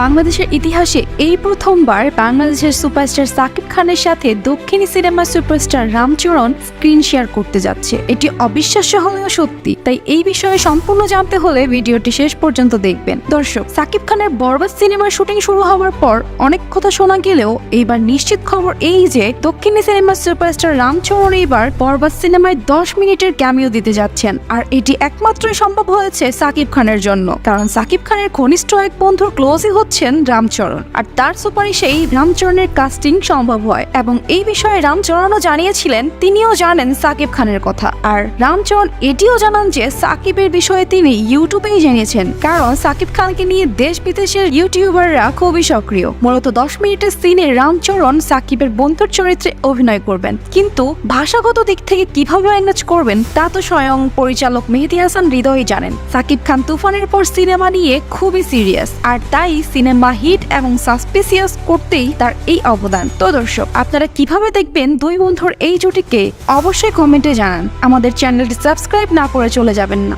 বাংলাদেশের ইতিহাসে এই প্রথমবার বাংলাদেশের সুপারস্টার সাকিব খানের সাথে দক্ষিণী সিনেমার সুপারস্টার রামচরণ স্ক্রিন শেয়ার করতে যাচ্ছে। এটি অবিশ্বাস্য হলেও সত্যি। তাই এই বিষয়ে সম্পূর্ণ জানতে হলে ভিডিওটি শেষ পর্যন্ত দেখবেন। দর্শক, সাকিব খানের বরবাদ সিনেমার শুটিং শুরু হওয়ার পর অনেক কথা শোনা গেলেও এইবার নিশ্চিত খবর এই যে দক্ষিণী সিনেমার সুপারস্টার রামচরণ এইবার বরবাদ সিনেমায় দশ মিনিটের ক্যামিও দিতে যাচ্ছেন। আর এটি একমাত্রই সম্ভব হয়েছে সাকিব খানের জন্য। কারণ সাকিব খানের ঘনিষ্ঠ এক বন্ধুর ক্লোজই হচ্ছেন রামচরণ। আর তার সুপারিশেই রামচরণের কাস্টিং সম্ভব হয় এবং এই বিষয়ে রামচরণও জানিয়েছিলেন, তিনিও জানেন সাকিব খানের কথা। আর রামচরণ এটিও জানান যে, সাকিবের বিষয়ে তিনি ইউটিউবেই জেনেছেন, কারণ সাকিব খানকে নিয়ে দেশ বিদেশের ইউটিউবাররা খুবই সক্রিয়। মূলত দশ মিনিটের সিনে রামচরণ সাকিবের বন্ধুর চরিত্রে অভিনয় করবেন। কিন্তু ভাষাগত দিক থেকে কীভাবে ম্যানেজ করবেন, তা তো স্বয়ং পরিচালক মেহেদি হাসান হৃদয়ই জানেন। সাকিব খান তুফানের পর সিনেমা নিয়ে খুবই সিরিয়াস, আর তাই সিনেমা হিট এবং সাসপিসিয়াস করতেই তার এই অবদান। তো দর্শক, আপনারা কীভাবে দেখবেন দুই বন্ধুর এই জুটিকে? অবশ্যই কমেন্টে জানান। আমাদের চ্যানেলটি সাবস্ক্রাইব না করে চলে যাবেন না।